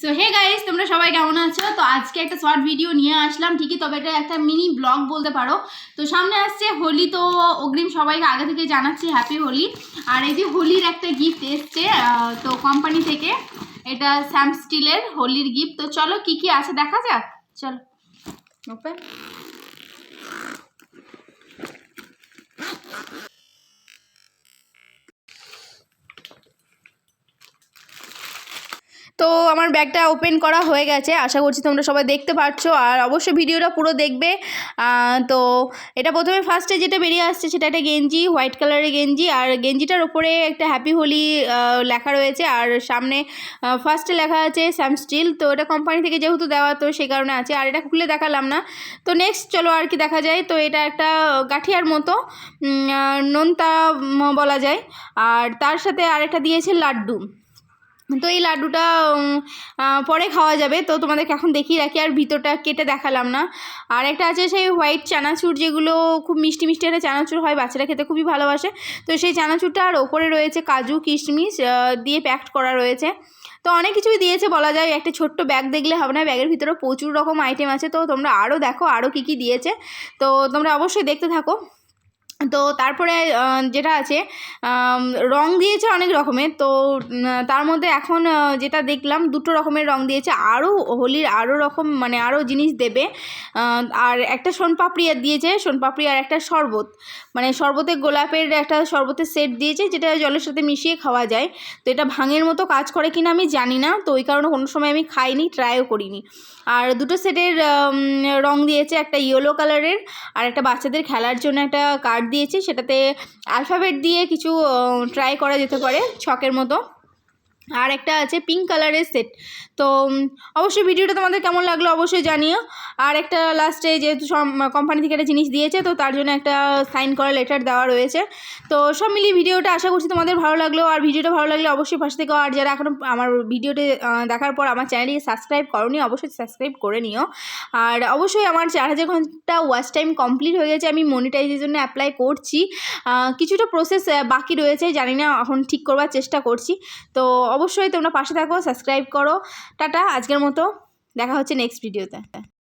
So hey guys তোমরা সবাই কেমন আছো? তো আজকে একটা শর্ট ভিডিও নিয়ে আসলাম, ঠিকই, তবে এটা একটা মিনি ব্লগ বলতে পারো। তো সামনে আসছে হোলি, তো অগ্রিম সবাইকে আগে থেকে জানাচ্ছি হ্যাপি হোলি। আর এই যে হোলির একটা গিফট এসছে তো কোম্পানি থেকে, এটা স্যাম স্টিলের হোলির গিফট তো চলো, কি কি আছে দেখা যাক? চলো ওপেন তো আমার ব্যাগটা ওপেন করা হয়ে গেছে। আশা করছি তোমরা সবাই দেখতে পাচ্ছ আর অবশ্যই ভিডিওটা পুরো দেখবে। তো এটা প্রথমে ফার্স্টে যেটা বেরিয়ে আসছে সেটা একটা গেঞ্জি হোয়াইট কালারের গেঞ্জি। আর গেঞ্জিটার ওপরে একটা হ্যাপি হোলি লেখা রয়েছে। আর সামনে ফার্স্টে লেখা আছে স্যাম স্টিল তো এটা কোম্পানি থেকে যেহেতু দেওয়া, তো সেই কারণে আছে। আর এটা খুলে দেখালাম না। তো নেক্সট চলো আর কি দেখা যায়। তো এটা একটা গাঠিয়ার মতো নোনতা বলা যায়। আর তার সাথে আরেকটা দিয়েছে লাড্ডু। তো এই লাড্ডুটা পরে খাওয়া যাবে। তো তোমাদেরকে এখন দেখিয়ে রাখি, আর ভিতরটা কেটে দেখালাম না। আর একটা আছে সেই হোয়াইট চানাচুর, যেগুলো খুব মিষ্টি মিষ্টি একটা চানাচুর হয়, বাচ্চারা খেতে খুবই ভালোবাসে। তো সেই চানাচুরটা আর ওপরে রয়েছে কাজু, কিশমিশ দিয়ে প্যাকড করা রয়েছে। তো অনেক কিছুই দিয়েছে বলা যায়, একটা ছোট্ট ব্যাগ দেখলে হবে না ব্যাগের ভিতরে প্রচুর রকম আইটেম আছে। তো তোমরা আরও দেখো, আরও কী কী দিয়েছে। তো তোমরা অবশ্যই দেখতে থাকো। তো তারপরে যেটা আছে রং দিয়েছে অনেক রকমের। তো তার মধ্যে এখন যেটা দেখলাম, দুটো রকমের রং দিয়েছে। আরও হোলির আরও রকম মানে আরও জিনিস দেবে। আর একটা সোনপাপড়ি আর দিয়েছে, সোনপাপড়ি আর একটা শরবত। মানে শরবতে গোলাপের একটা শরবতের সেট দিয়েছে, যেটা জলের সাথে মিশিয়ে খাওয়া যায়। তো এটা ভাঙের মতো কাজ করে কিনা আমি জানি না। তো ওই কারণে কোনো সময় আমি খাইনি ট্রাইও করিনি। আর দুটো সেটের রং দিয়েছে, একটা ইয়েলো কালারের আর একটা বাচ্চাদের খেলার জন্য একটা কার্ড দিয়েছে সেটাতে আলফাবেট দিয়ে কিছু ট্রাই করা যেতে পারে ছকের মতো। আর একটা আছে পিঙ্ক কালারের সেট তো অবশ্যই ভিডিওটা তোমাদের কেমন লাগল অবশ্যই জানিও। আর একটা লাস্টে যেহেতু সব কোম্পানি থেকে একটা জিনিস দিয়েছে, তো তার জন্য একটা সাইন করা লেটার দেওয়া রয়েছে। তো সব মিলিয়ে ভিডিওটা আশা করছি তোমাদের ভালো লাগল। আর ভিডিওটা ভালো লাগলে অবশ্যই পাশে থেকে আর যারা এখনও আমার ভিডিওটি দেখার পর আমার চ্যানেলটিকে সাবস্ক্রাইব করনি, অবশ্যই সাবস্ক্রাইব করে নিও। আর অবশ্যই আমার চার হাজার ঘণ্টা ওয়াচ টাইম কমপ্লিট হয়ে গেছে, আমি মনিটাইজের জন্য অ্যাপ্লাই করছি কিছুটা প্রসেস বাকি রয়েছে, জানি না এখন ঠিক করবার চেষ্টা করছি। তো অবশ্যই তোমরা পাশে থাকো সাবস্ক্রাইব করো। টাটা আজকের মতো। দেখা হচ্ছে নেক্সট ভিডিওতে